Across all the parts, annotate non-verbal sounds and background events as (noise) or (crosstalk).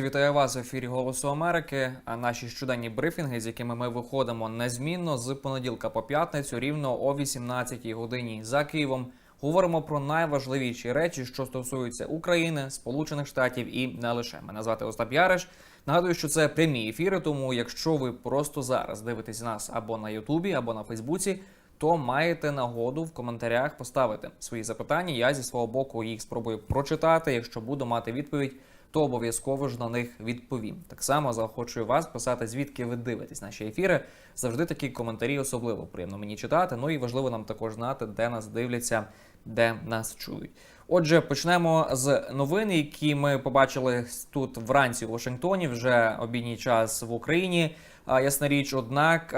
Друзі, вітаю вас в ефірі Голосу Америки. А наші щоденні брифінги, з якими ми виходимо незмінно з понеділка по п'ятницю, рівно о 18 годині за Києвом. Говоримо про найважливіші речі, що стосуються України, Сполучених Штатів і не лише. Мене звати Остап Яриш. Нагадую, що це прямі ефіри. Тому, якщо ви просто зараз дивитесь нас або на Ютубі, або на Фейсбуці, то маєте нагоду в коментарях поставити свої запитання. Я зі свого боку їх спробую прочитати. Якщо буду мати відповідь, то обов'язково ж на них відповім. Так само заохочую вас писати, звідки ви дивитесь наші ефіри. Завжди такі коментарі особливо приємно мені читати. Ну і важливо нам також знати, де нас дивляться, де нас чують. Отже, почнемо з новин, які ми побачили тут вранці у Вашингтоні, вже обідній час в Україні. Ясна річ, однак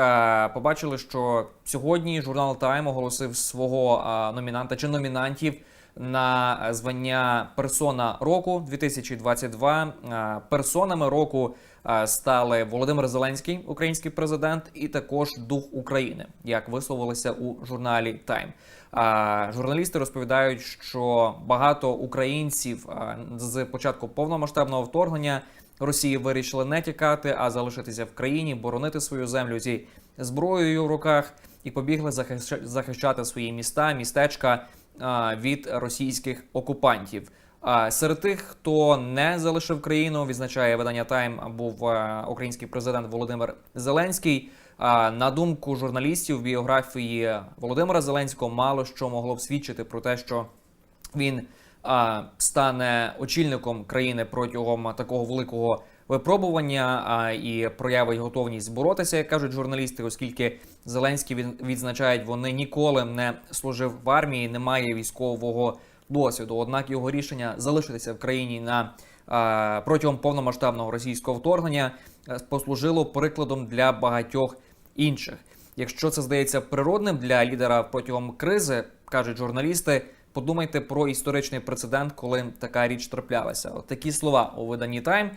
побачили, що сьогодні журнал Time оголосив свого номінанта чи номінантів на звання персона року 2022. А, Персонами року стали Володимир Зеленський, український президент, і також дух України, як висловилися у журналі Time. А, Журналісти розповідають, що багато українців з початку повномасштабного вторгнення Росії вирішили не тікати, а залишитися в країні, боронити свою землю зі зброєю в руках і побігли захища- захищати свої міста, містечка від російських окупантів. Серед тих, хто не залишив країну, відзначає видання Тайм, був український президент Володимир Зеленський. На думку журналістів, біографії Володимира Зеленського мало що могло б свідчити про те, що він стане очільником країни протягом такого великого випробування і проявить готовність боротися, як кажуть журналісти, оскільки Зеленський від- відзначають, вони ніколи не служив в армії, не має військового досвіду. Однак його рішення залишитися в країні на протягом повномасштабного російського вторгнення е, послужило прикладом для багатьох інших. Якщо це здається природним для лідера протягом кризи, кажуть журналісти. Подумайте про історичний прецедент, коли така річ траплялася. От такі слова у виданні Time. Е,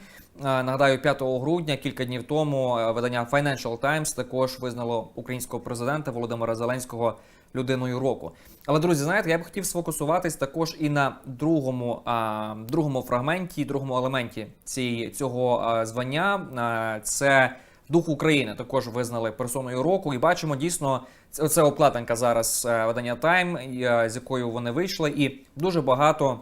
Нагадаю, 5 грудня, кілька днів тому, е, видання Financial Times також визнало українського президента Володимира Зеленського людиною року. Але друзі, знаєте, я б хотів сфокусуватись також і на другому, а, другому фрагменті, другому елементі цієї цього а, звання. Це дух України також визнали персоною року, і бачимо дійсно це, оплатанка зараз е, видання і, е, з якою вони вийшли, і дуже багато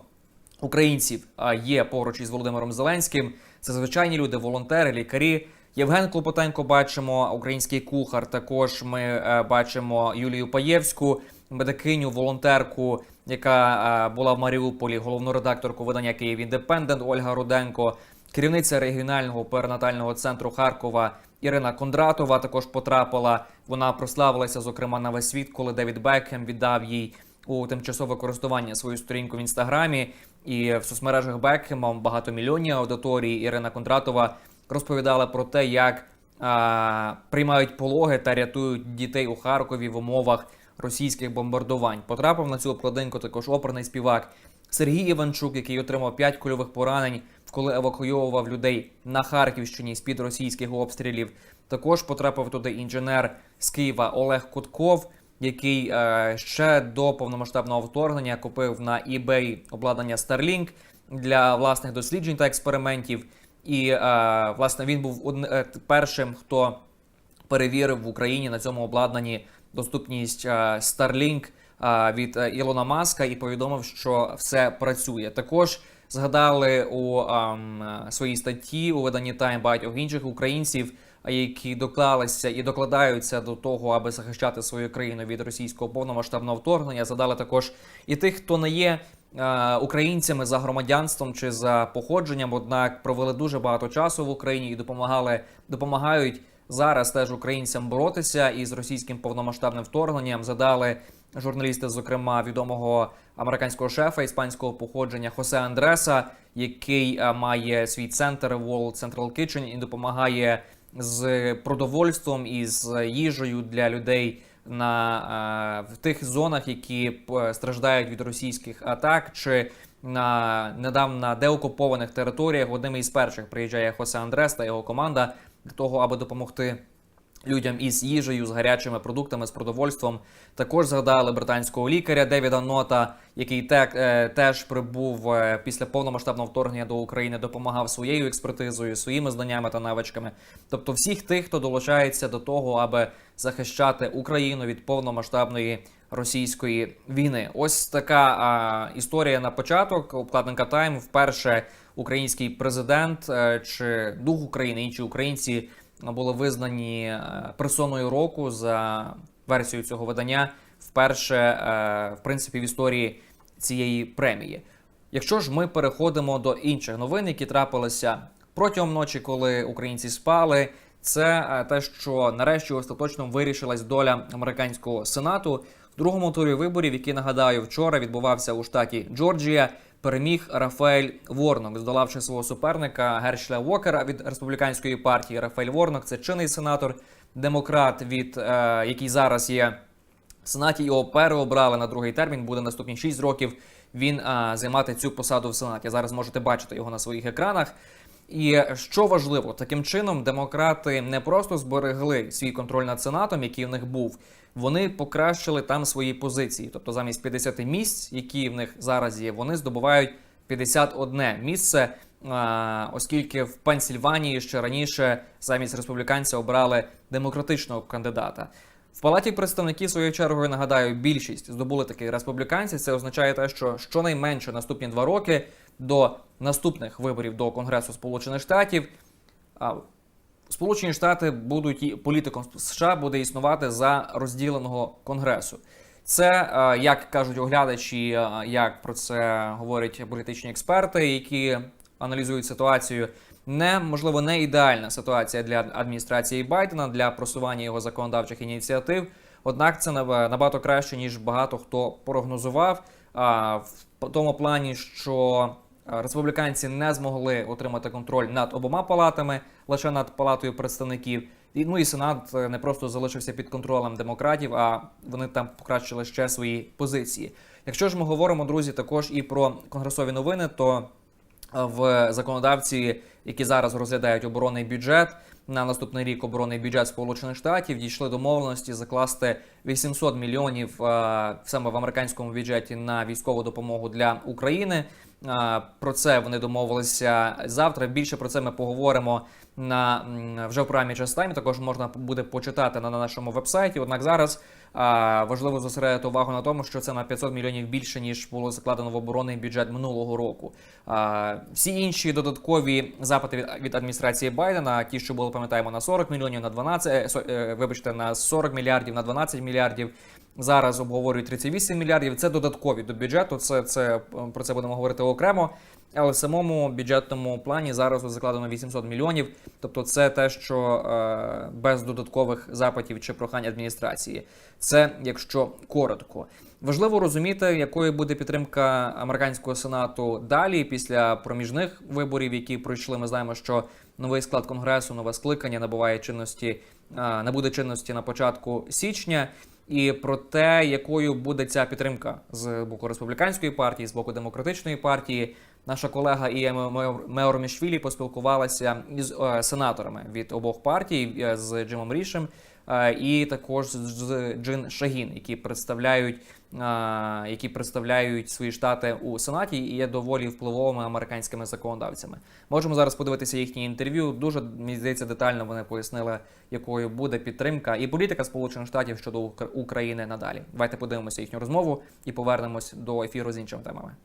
українців є поруч із Володимиром Зеленським. Це звичайні люди, волонтери, лікарі. Євген Клопотенко бачимо, український кухар. Також ми е, бачимо Юлію Паєвську, медикиню, волонтерку, яка е, була в Маріуполі, головну редакторку видання Київ Індепендент Ольга Руденко, керівниця регіонального перинатального центру Харкова Ірина Кондратова також потрапила. Вона прославилася, зокрема, на весь світ, коли Девід Бекхем віддав їй у тимчасове користування свою сторінку в інстаграмі. І в соцмережах Бекхема багатомільйонні аудиторії Ірина Кондратова розповідала про те, як а, приймають пологи та рятують дітей у Харкові в умовах російських бомбардувань. Потрапив на цю обкладинку також оперний співак Сергій Іванчук, який отримав 5 кульових поранень, коли евакуйовував людей на Харківщині з під російських обстрілів. Також потрапив туди інженер з Києва Олег Кутков, який е, ще до повномасштабного вторгнення купив на eBay обладнання Starlink для власних досліджень та експериментів. І е, власне він був одн- е, першим, хто перевірив в Україні на цьому обладнанні доступність е, Starlink від е, Ілона Маска і повідомив, що все працює. Також згадали у е, своїй статті у виданні Time багатьох інших українців, е, які доклалися і докладаються до того, аби захищати свою країну від російського повномасштабного вторгнення. Задали також і тих, хто не є е, українцями за громадянством чи за походженням, однак провели дуже багато часу в Україні і допомагали допомагають зараз теж українцям боротися із російським повномасштабним вторгненням. Задали журналісти, зокрема відомого американського шефа іспанського походження Хосе Андреса, який е, має свій центр World Central Kitchen і допомагає з продовольством і з їжею для людей на е, в тих зонах, які е, страждають від російських атак, чи на недавно деокупованих територіях. Одним із перших приїжджає Хосе Андрес та його команда для того, аби допомогти людям із їжею, з гарячими продуктами, з продовольством. Також згадали британського лікаря Девіда Нота, який те, е, теж прибув е, після повномасштабного вторгнення до України, допомагав своєю експертизою, своїми знаннями та навичками. Тобто, всіх тих, хто долучається до того, аби захищати Україну від повномасштабної російської війни. Ось така а, історія на початок. Обкладинка Тайм. Вперше український президент е, чи дух України, інші українці були визнані е, персоною року за версією цього видання. Вперше, е, в принципі, в історії цієї премії. Якщо ж ми переходимо до інших новин, які трапилися протягом ночі, коли українці спали, це те, що нарешті остаточно вирішилась доля американського сенату. Другому турі виборів, який нагадаю, вчора відбувався у штаті Джорджія. Переміг Рафаель Ворнок, здолавши свого суперника Гершля Уокера від республіканської партії. Рафаель Ворнок це чинний сенатор, демократ, від е, який зараз є в Сенаті. Його переобрали на другий термін. Буде наступні 6 років. Він а, займати цю посаду в Сенаті. Зараз можете бачити його на своїх екранах. І що важливо, таким чином демократи не просто зберегли свій контроль над сенатом, який в них був. Вони покращили там свої позиції. Тобто, замість 50 місць, які в них зараз є, вони здобувають 51 місце. Оскільки в Пенсільванії ще раніше замість республіканця обрали демократичного кандидата. В палаті представників своєю чергою нагадаю, більшість здобули такі республіканці. Це означає те, що щонайменше наступні два роки до наступних виборів до Конгресу Сполучених Штатів. Сполучені Штати будуть і політиком США буде існувати за розділеного конгресу. Це як кажуть оглядачі, як про це говорять політичні експерти, які аналізують ситуацію. Не можливо не ідеальна ситуація для адміністрації Байдена для просування його законодавчих ініціатив. Однак це наб- набагато краще ніж багато хто прогнозував. В тому плані, що республіканці не змогли отримати контроль над обома палатами, лише над палатою представників. І, ну і сенат е, не просто залишився під контролем демократів, а вони там покращили ще свої позиції. Якщо ж ми говоримо, друзі, також і про конгресові новини, то в законодавці, які зараз розглядають оборонний бюджет на наступний рік, оборонний бюджет Сполучених Штатів дійшли домовленості закласти 800 мільйонів е, саме в американському бюджеті на військову допомогу для України. Про це вони домовилися завтра. Більше про це ми поговоримо на вже в програмі «Час Тайм». Також можна буде почитати на нашому вебсайті. Однак зараз важливо зосередити увагу на тому, що це на 500 мільйонів більше ніж було закладено в оборонний бюджет минулого року. Всі інші додаткові запити від, адміністрації Байдена, ті, що були пам'ятаємо на 40 мільйонів, на 12, е, е, вибачте, на 40 мільярдів, на 12 мільярдів. Зараз обговорюють 38 мільярдів. Це додаткові до бюджету. Це, це про це будемо говорити окремо. Але в самому бюджетному плані зараз закладено 800 мільйонів. Тобто, це те, що е, без додаткових запитів чи прохань адміністрації. Це якщо коротко. Важливо розуміти, якою буде підтримка американського сенату далі після проміжних виборів, які пройшли. Ми знаємо, що новий склад конгресу, нове скликання набуває чинності, е, набуде чинності на початку січня. І про те, якою буде ця підтримка з боку республіканської партії, з боку демократичної партії, наша колега Ія Меор Мішвілі поспілкувалася із е, сенаторами від обох партій е, з Джимом Рішем е, і також з Джин Шагін, які представляють, які представляють свої штати у сенаті і є доволі впливовими американськими законодавцями. Можемо зараз подивитися їхнє інтерв'ю. Дуже мені здається, детально вони пояснили, якою буде підтримка і політика Сполучених Штатів щодо України надалі. Давайте подивимося їхню розмову і повернемось до ефіру з іншими темами.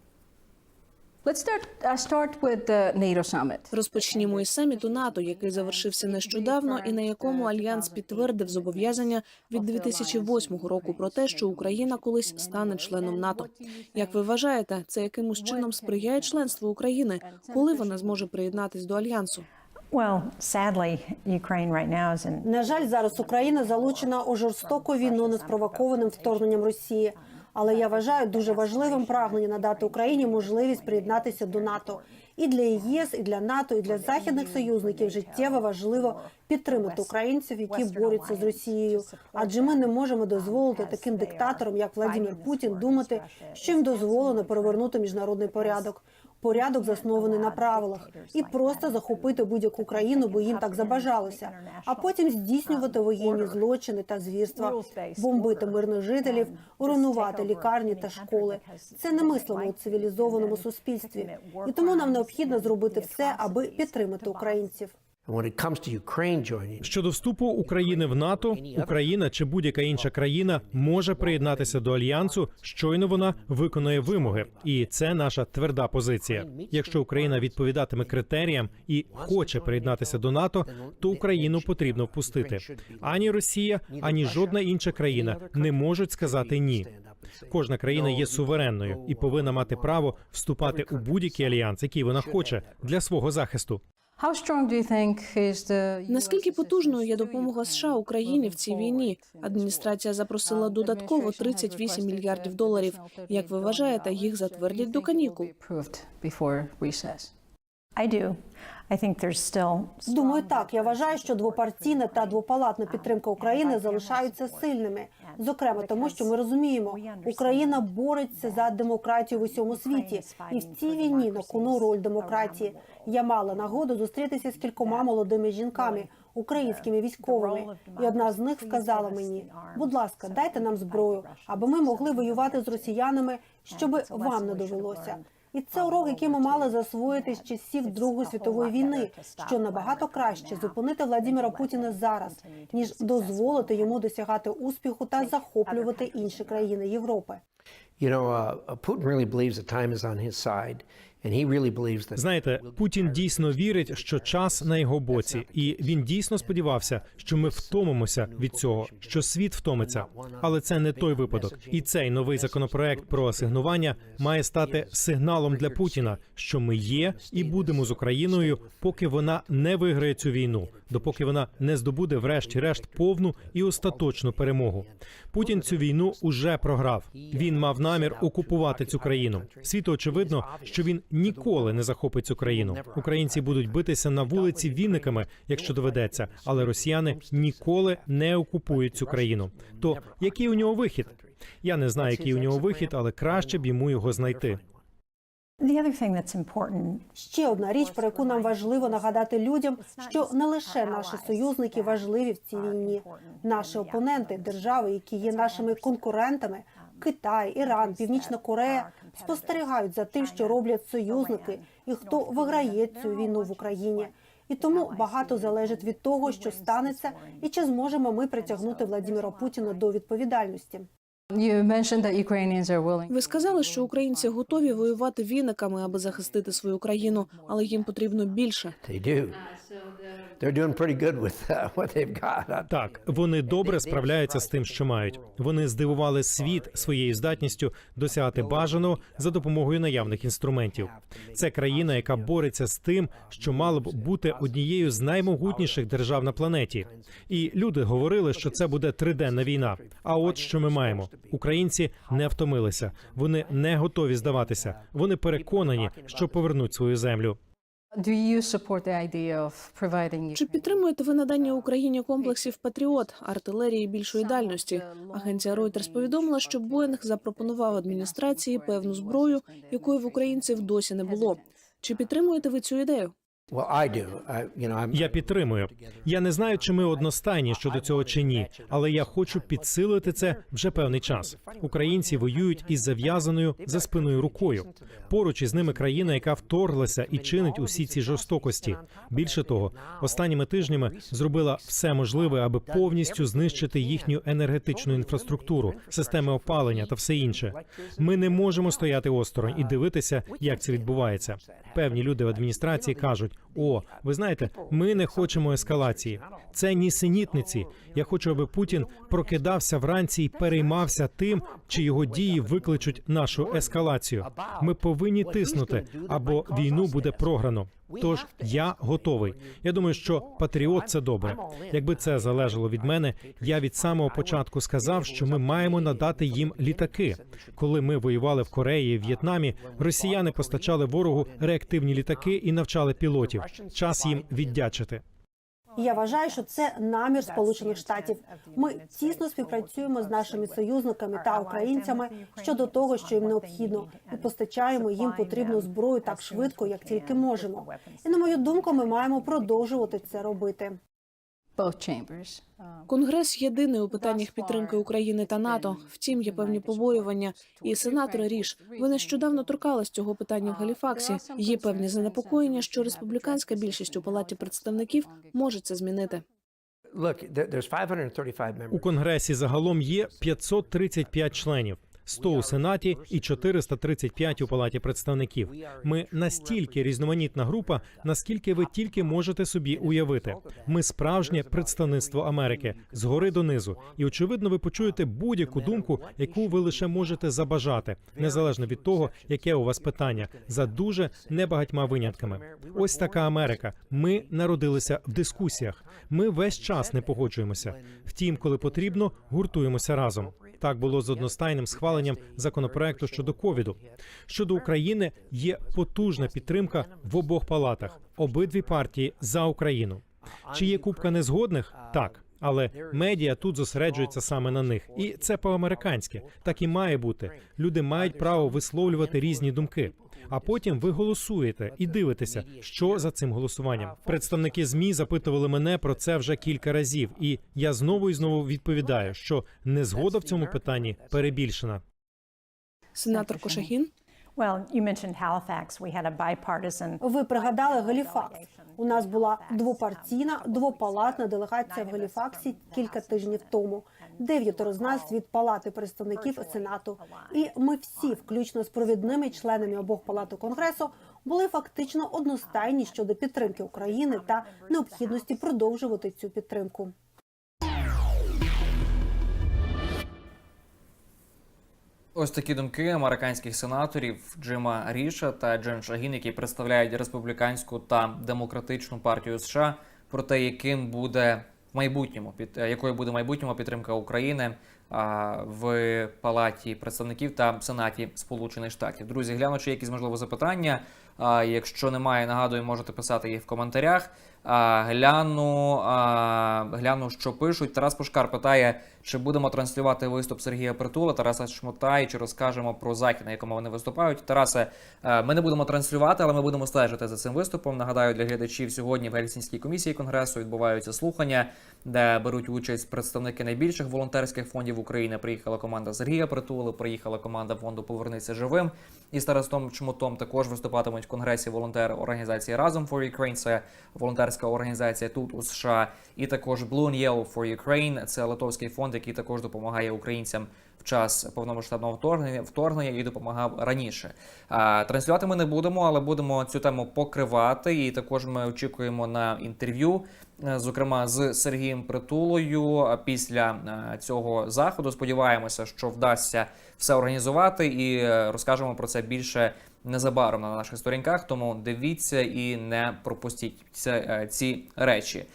Let's start, uh, start with the NATO summit. Розпочнімо із саміту НАТО, який завершився нещодавно, і на якому альянс підтвердив зобов'язання від 2008 року про те, що Україна колись стане членом НАТО. Як ви вважаєте, це якимось чином сприяє членству України, коли вона зможе приєднатись до альянсу? Well, sadly, Ukraine right now is in На жаль, зараз Україна залучена у жорстоку війну неспровокованим вторгненням Росії. Але я вважаю дуже важливим прагнення надати Україні можливість приєднатися до НАТО. І для ЄС, і для НАТО, і для західних союзників життєво важливо підтримати українців, які борються з Росією. Адже ми не можемо дозволити таким диктаторам, як Владимир Путін, думати, що їм дозволено перевернути міжнародний порядок. Порядок заснований на правилах, і просто захопити будь-яку країну, бо їм так забажалося, а потім здійснювати воєнні злочини та звірства, бомбити мирних жителів, руйнувати лікарні та школи. Це немислимо у цивілізованому суспільстві, і тому нам необхідно зробити все, аби підтримати українців. Щодо вступу України в НАТО, Україна чи будь-яка інша країна може приєднатися до альянсу, щойно вона виконує вимоги, і це наша тверда позиція. Якщо Україна відповідатиме критеріям і хоче приєднатися до НАТО, то Україну потрібно впустити. Ані Росія, ані жодна інша країна не можуть сказати ні. Кожна країна є суверенною і повинна мати право вступати у будь-який альянс, який вона хоче для свого захисту. Наскільки потужною є допомога США Україні в цій війні? Адміністрація запросила додатково 38 мільярдів доларів. Як ви вважаєте, їх затвердять до канікул? I do. Думаю, так. Я вважаю, що двопартійна та двопалатна підтримка України залишаються сильними. Зокрема, тому що ми розуміємо, Україна бореться за демократію в усьому світі, і в цій війні на кону роль демократії. Я мала нагоду зустрітися з кількома молодими жінками, українськими військовими, і одна з них сказала мені: будь ласка, дайте нам зброю, аби ми могли воювати з росіянами, щоби вам не довелося. І це урок, який ми мали засвоїти з часів Другої світової війни, що набагато краще зупинити Владимира Путіна зараз, ніж дозволити йому досягати успіху та захоплювати інші країни Європи. you know, uh, uh, Putin really believes that time is on his side, Знаєте, Путін дійсно вірить, що час на його боці, і він дійсно сподівався, що ми втомимося від цього, що світ втомиться. Але це не той випадок. І цей новий законопроект про асигнування має стати сигналом для Путіна, що ми є і будемо з Україною, поки вона не виграє цю війну, допоки вона не здобуде, врешті-решт, повну і остаточну перемогу. Путін цю війну уже програв. Він мав намір окупувати цю країну. Світу очевидно, що він ніколи не захопить цю країну. Українці будуть битися на вулиці віниками, якщо доведеться, але росіяни ніколи не окупують цю країну. То який у нього вихід? Я не знаю, який у нього вихід, але краще б йому його знайти. Ще одна річ, про яку нам важливо нагадати людям, що не лише наші союзники важливі в цій війні, наші опоненти, держави, які є нашими конкурентами. Китай, Іран, Північна Корея спостерігають за тим, що роблять союзники, і хто виграє цю війну в Україні. І тому багато залежить від того, що станеться, і чи зможемо ми притягнути Владимира Путіна до відповідальності. Ви сказали, що українці готові воювати віниками, аби захистити свою країну, але їм потрібно більше. Uh. (laughs) Так, вони добре справляються з тим, що мають. Вони здивували світ своєю здатністю досягати бажаного за допомогою наявних інструментів. Це країна, яка бореться з тим, що мало б бути однією з наймогутніших держав на планеті. І люди говорили, що це буде триденна війна. А от що ми маємо: українці не втомилися, вони не готові здаватися. Вони переконані, що повернуть свою землю. Do you support the idea of providing Чи підтримуєте ви надання Україні комплексів Патріот, артилерії більшої дальності? Агенція Reuters повідомила, що Боїнг запропонував адміністрації певну зброю, якої в українців досі не було. Чи підтримуєте ви цю ідею? Я підтримую. Я не знаю, чи ми одностайні щодо цього чи ні, але я хочу підсилити це вже певний час. Українці воюють із зав'язаною за спиною рукою. Поруч із ними країна, яка вторглася і чинить усі ці жорстокості. Більше того, останніми тижнями зробила все можливе, аби повністю знищити їхню енергетичну інфраструктуру, системи опалення та все інше. Ми не можемо стояти осторонь і дивитися, як це відбувається. Певні люди в адміністрації кажуть: о, ви знаєте, ми не хочемо ескалації. Це нісенітниці. Я хочу, аби Путін прокидався вранці і переймався тим, чи його дії викличуть нашу ескалацію. Ми повинні тиснути, або війну буде програно. Тож я готовий. Я думаю, що патріот це добре. Якби це залежало від мене, я від самого початку сказав, що ми маємо надати їм літаки. Коли ми воювали в Кореї в В'єтнамі, росіяни постачали ворогу реактивні літаки і навчали пілотів. Час їм віддячити. І я вважаю, що це намір Сполучених Штатів. Ми тісно співпрацюємо з нашими союзниками та українцями щодо того, що їм необхідно, і постачаємо їм потрібну зброю так швидко, як тільки можемо. І на мою думку, ми маємо продовжувати це робити. Both. Конгрес єдиний у питаннях підтримки України та НАТО. Втім, є певні побоювання. І сенатор Ріш, ви нещодавно торкались цього питання в Галіфаксі. Є певні занепокоєння, що республіканська більшість у палаті представників може це змінити. Look, there, there's 535 members. У конгресі загалом є 535 членів. 100 у сенаті і 435 у палаті представників. Ми настільки різноманітна група, наскільки ви тільки можете собі уявити. Ми справжнє представництво Америки згори донизу. І очевидно, ви почуєте будь-яку думку, яку ви лише можете забажати, незалежно від того, яке у вас питання, за дуже небагатьма винятками. Ось така Америка. Ми народилися в дискусіях. Ми весь час не погоджуємося. Втім, коли потрібно, гуртуємося разом. Так було з одностайним схваленням законопроекту щодо ковіду. Щодо України є потужна підтримка в обох палатах. Обидві партії за Україну. Чи є купка незгодних? Так. Але медіа тут зосереджується саме на них, і це по-американськи. Так і має бути. Люди мають право висловлювати різні думки. А потім ви голосуєте і дивитеся, що за цим голосуванням. Представники змі запитували мене про це вже кілька разів, і я знову і знову відповідаю, що незгода в цьому питанні перебільшена. Сенатор Кошагін. Well, you mentioned Halifax. We had a bipartisan Ви пригадали Галіфакс. У нас була двопартійна, двопалатна делегація в Галіфаксі кілька тижнів тому. Дев'ятеро з нас від палати представників сенату. І ми всі, включно з провідними членами обох палат конгресу, були фактично одностайні щодо підтримки України та необхідності продовжувати цю підтримку. Ось такі думки американських сенаторів Джима Ріша та Джен Шагін, які представляють республіканську та демократичну партію США, про те, яким буде в майбутньому під е, якою буде майбутньому підтримка України в палаті представників та сенаті Сполучених Штатів. Друзі, глянучи якісь можливо запитання. Якщо немає, нагадую, можете писати їх в коментарях. Гляну, гляну, що пишуть. Тарас Пушкар питає, чи будемо транслювати виступ Сергія Притула, Тараса Шмота, і чи розкажемо про захід, на якому вони виступають. Тарасе, ми не будемо транслювати, але ми будемо стежити за цим виступом. Нагадаю, для глядачів сьогодні в Гельсінській комісії конгресу відбуваються слухання, де беруть участь представники найбільших волонтерських фондів України. Приїхала команда Сергія Притули, приїхала команда фонду Повернися живим. І з Тарасом Чмотом також виступатимуть конгресі волонтери організації Разом for Ukraine. Це волонтерська організація тут у США, і також Blue and Yellow for Ukraine. Це литовський фонд, який також допомагає українцям час повномасштабного вторгнення вторгнення і допомагав раніше. Транслювати ми не будемо, але будемо цю тему покривати. І також ми очікуємо на інтерв'ю, е, зокрема з Сергієм Притулою. Після е, цього заходу сподіваємося, що вдасться все організувати, і е, розкажемо про це більше незабаром на наших сторінках. Тому дивіться і не пропустіть е, ці речі.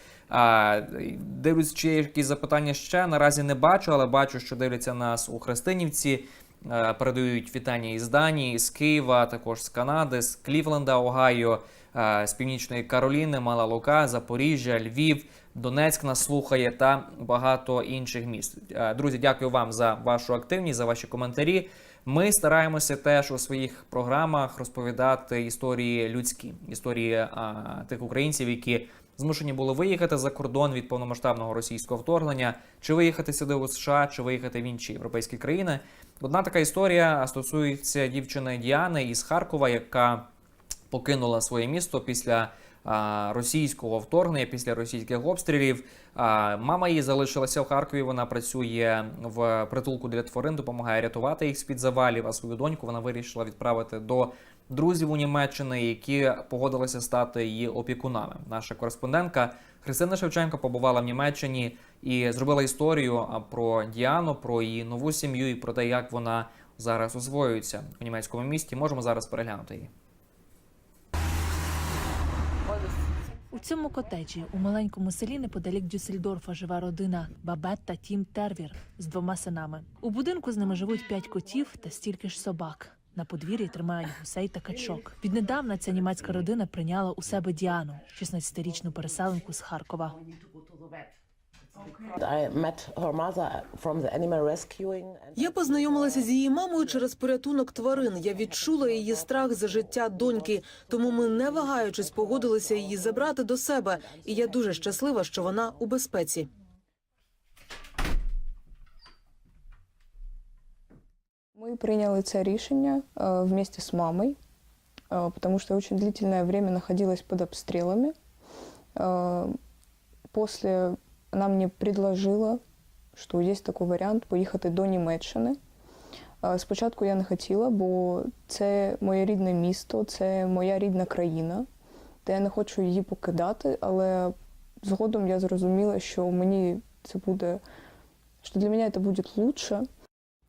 Дивлюсь, чи є якісь запитання ще. Наразі не бачу, але бачу, що дивляться нас у Христинівці. Е, Передають вітання із Данії, з Києва, також з Канади, з Клівленда, Огайо, е, з Північної Кароліни, Мала Лука, Запоріжжя, Львів, Донецьк нас слухає та багато інших міст. Е, Друзі, дякую вам за вашу активність, за ваші коментарі. Ми стараємося теж у своїх програмах розповідати історії людські, історії а, тих українців, які змушені були виїхати за кордон від повномасштабного російського вторгнення, чи виїхати сюди у США, чи виїхати в інші європейські країни. Одна така історія стосується дівчини Діани із Харкова, яка покинула своє місто після російського вторгнення, після російських обстрілів. Мама її залишилася в Харкові. Вона працює в притулку для тварин, допомагає рятувати їх з під завалів. А свою доньку вона вирішила відправити до друзів у Німеччини, які погодилися стати її опікунами. Наша кореспондентка Христина Шевченко побувала в Німеччині і зробила історію про Діану, про її нову сім'ю і про те, як вона зараз освоюється у німецькому місті. Можемо зараз переглянути її. У цьому котеджі у маленькому селі неподалік Дюссельдорфа живе родина Бабет та Тім Тервір з двома синами. У будинку з ними живуть п'ять котів та стільки ж собак. На подвір'ї тримають гусей та качок. Віднедавна ця німецька родина прийняла у себе Діану, 16-річну переселенку з Харкова. Я познайомилася з її мамою через порятунок тварин. Я відчула її страх за життя доньки, тому ми, не вагаючись, погодилися її забрати до себе. І я дуже щаслива, що вона у безпеці. Мы приняли це рішення э, вместе с мамой, э, потому что я очень длительное время находилась под обстрелами. Э, После она мне предложила, що є такий варіант поїхати до Німеччини. Е, Спочатку я не хотіла, бо це моє рідне місто, це моя рідна країна, та я не хочу її покидати, але згодом я зрозуміла, що мені це буде, що для мене це буде краще.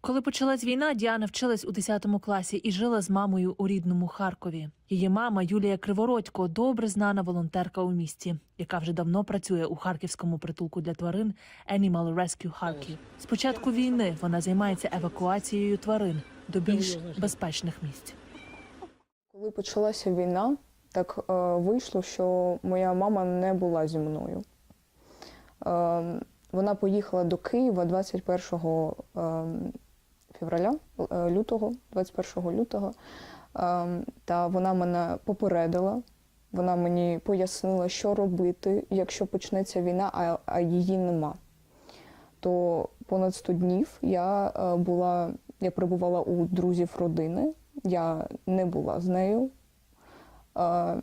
Коли почалась війна, Діана вчилась у 10 класі і жила з мамою у рідному Харкові. Її мама Юлія Кривородько добре знана волонтерка у місті, яка вже давно працює у харківському притулку для тварин Animal Rescue Харків. З початку війни вона займається евакуацією тварин до більш безпечних місць. Коли почалася війна, так е, вийшло, що моя мама не була зі мною. Е, вона поїхала до Києва 21 е, февраля, е, лютого, 21 лютого. Е, та вона мене попередила. Вона мені пояснила, що робити, якщо почнеться війна, а, її нема. То понад 100 днів я е, була, я перебувала у друзів родини. Я не була з нею. Е,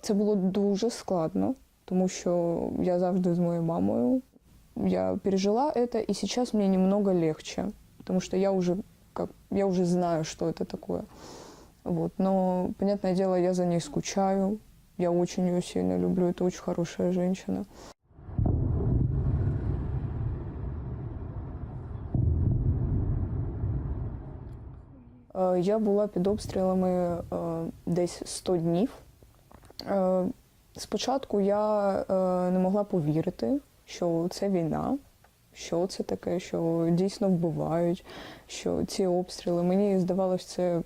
Це було дуже складно, тому що я завжди з моєю мамою. Я пережила это, и сейчас мне немного легче, потому что я уже, как, я уже знаю, что это такое. Вот. Но, понятное дело, я за ней скучаю. Я очень ее сильно люблю. Это очень хорошая женщина. Е, Я була під обстрілами е, десь 100 днів. Е, Спочатку я не могла повірити, що це війна, що це таке, що дійсно вбивають, що ці обстріли. Мені здавалося, це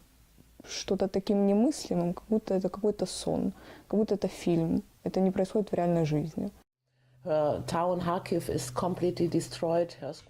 щось таким немыслимым, как будто это какой-то сон, как будто это фильм. Это не происходит в реальной жизни.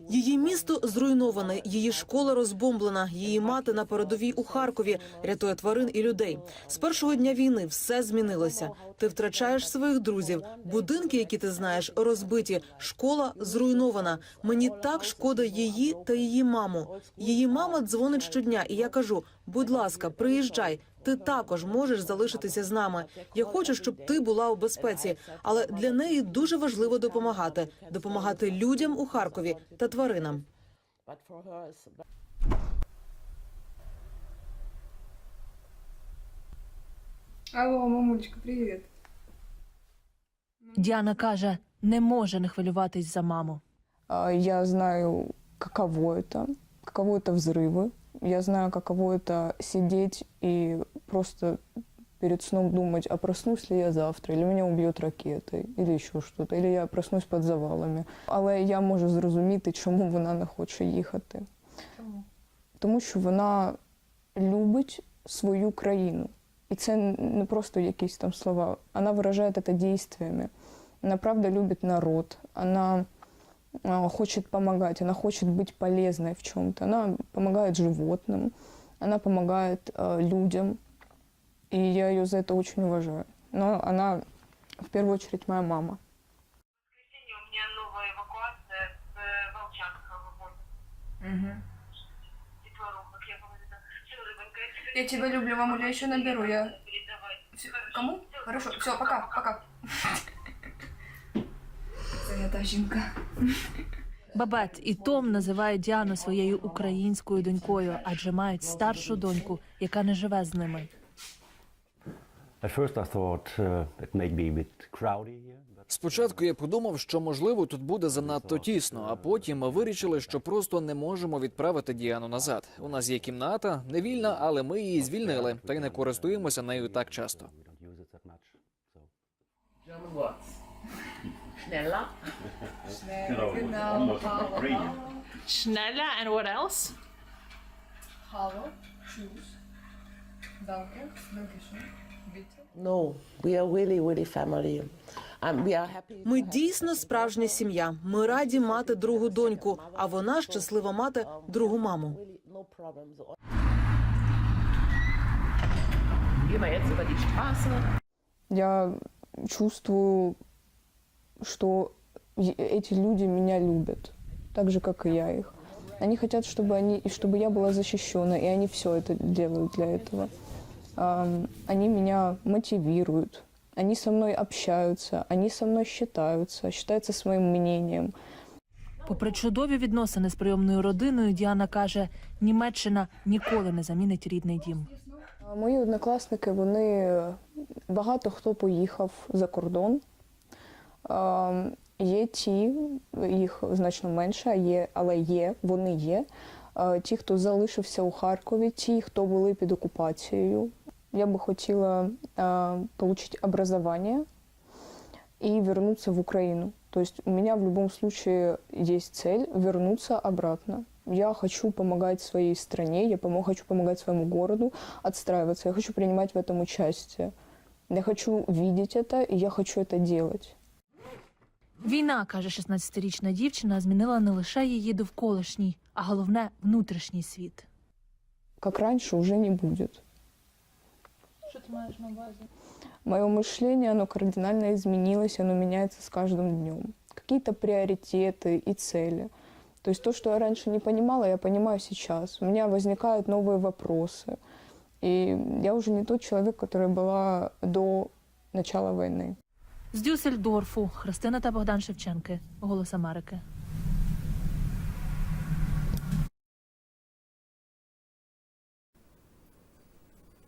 Її місто зруйноване, її школа розбомблена, її мати на передовій у Харкові рятує тварин і людей. З першого дня війни все змінилося. Ти втрачаєш своїх друзів, будинки, які ти знаєш, розбиті. Школа зруйнована. Мені так шкода її та її маму. Її мама дзвонить щодня, і я кажу: будь ласка, приїжджай Ти також можеш залишитися з нами. Я хочу, щоб ти була у безпеці, але для неї дуже важливо допомагати, допомагати людям у Харкові та тваринам. But for her, it's Алло, мамулечка, привет. Діана каже, не може не хвилюватись за маму. А, Я знаю, каково это, каково это взрывы. Я знаю, каково это сидеть и просто перед сном думать, а проснусь ли я завтра, или меня уб'ють ракетой, или еще что-то, или я проснусь під завалами. Але я можу зрозуміти, чому вона не хоче їхати. Чому? Тому що вона любить свою країну. І це не просто якісь там слова. Вона виражає це дійствами. Вона правда любить народ. Вона а, хочет помогать, она хочет быть полезной в чем-то. Она помогает животным, она помогает а, людям И я ее за это очень уважаю. Но она в первую очередь моя мама. у меня новая эвакуация с Волчанского вывозят. Угу. Детвору, как я говорю, да. Всё, рыбонька, Я тебя люблю, мамуля, я еще наберу. Я... передавай. Всё, Кому? Хорошо, все, пока, пока. Занята жінка. Бабет і Том називають Діану своєю українською донькою, адже мають старшу доньку, яка не живе з ними. Спочатку я подумав, що можливо тут буде занадто тісно, а потім ми вирішили, що просто не можемо відправити Діану назад. У нас є кімната, не вільна, але ми її звільнили та й не користуємося нею так часто. schneller. Genau, Schneller and what else? Hallo, tschüss. No, we are Ми дійсно справжня сім'я. Ми раді мати другу доньку, а вона щаслива мати другу маму. Really, no problems. Я чувствую, что е- эти люди меня любят, так же, как и я их. Они хотят, чтобы, они, и чтобы я была защищена, и они все это делают для этого. Они меня мотивируют, они со мной общаются, они со мной считаются, считаются своим мнением. Попри чудові відносини з прийомною родиною, Діана каже, Німеччина ніколи не замінить рідний дім. Мої однокласники, вони багато хто поїхав за кордон. Є ті, їх значно менше, є, але є, вони є. Ті, хто залишився у Харкові, ті, хто були під окупацією Я би хотіла а, получить образование и вернуться в Украину. То есть у меня в любом случае есть цель вернуться обратно. Я хочу помогать своей стране, я помо- хочу помогать своему городу отстраиваться, я хочу принимать в этом участие. Я хочу видеть это, и я хочу это делать. Війна, каже 16-річна дівчина, змінила не лише її довколишній, а головне внутрішній світ. Как раньше уже не будет. Що ти маєш на увазі? Мое мышление, оно кардинально изменилось, оно меняется с каждым днем. Какие-то приоритеты и цели. То есть то, что я раньше не понимала, я понимаю сейчас. У меня возникают новые вопросы. И я уже не тот человек, который была до начала войны. З Дюссельдорфу Христина та Богдан Шевченки. Голос Америки.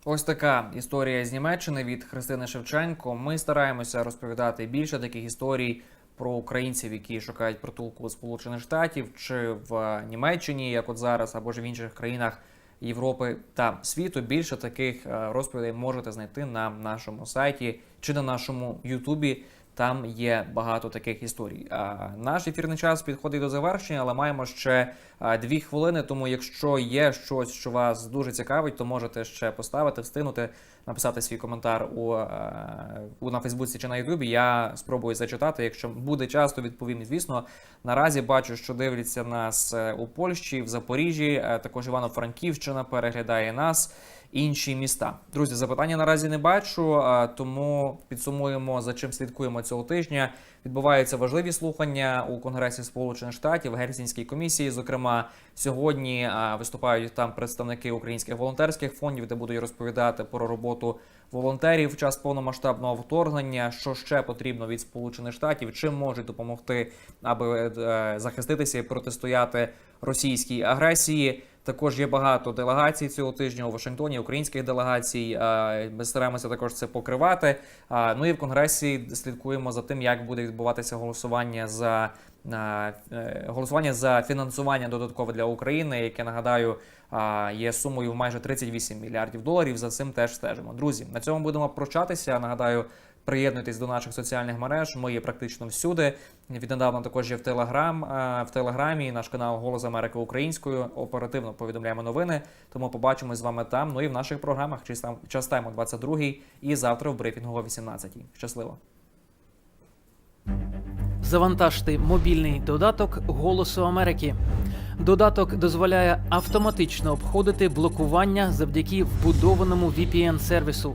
Ось така історія з Німеччини від Христини Шевченко. Ми стараємося розповідати більше таких історій про українців, які шукають притулку у Сполучених Штатів чи в Німеччині, як от зараз, або ж в інших країнах Європи та світу. Більше таких е, розповідей можете знайти на нашому сайті чи на нашому Ютубі. Там є багато таких історій. А наш ефірний час підходить до завершення, але маємо ще дві хвилини. Тому, якщо є щось, що вас дуже цікавить, то можете ще поставити, встигнути, написати свій коментар у, у на Фейсбуці чи на Ютубі. Я спробую зачитати. Якщо буде час, то відповім. Звісно, наразі бачу, що дивляться нас е, у Польщі, в Запоріжжі. е, Також Івано-Франківщина переглядає нас. Інші міста. Друзі, запитання наразі не бачу, тому підсумуємо, за чим слідкуємо цього тижня. Відбуваються важливі слухання у Конгресі Сполучених Штатів, Гельсінській комісії. Зокрема, сьогодні виступають там представники українських волонтерських фондів, де будуть розповідати про роботу волонтерів в час повномасштабного вторгнення. Що ще потрібно від Сполучених Штатів, чим можуть допомогти, аби е, захиститися і протистояти російській агресії. Також є багато делегацій цього тижня у Вашингтоні, українських делегацій. Ми стараємося також це покривати. Ну і в конгресі слідкуємо за тим, як буде відбуватися голосування за е, голосування за фінансування додаткове для України, яке нагадаю є сумою в майже 38 мільярдів доларів. За цим теж стежимо. Друзі, на цьому будемо прощатися. Нагадаю. Приєднуйтесь до наших соціальних мереж. Ми є практично всюди. Віднедавна також є в Телеграм е, в Телеграмі. Наш канал Голос Америки українською. Оперативно повідомляємо новини. Тому побачимось з вами там. Ну і в наших програмах час тайм- тайму 22 і завтра в брифінгу о 18 Щасливо. Завантажте мобільний додаток Голосу Америки. Додаток дозволяє автоматично обходити блокування завдяки вбудованому VPN-сервісу.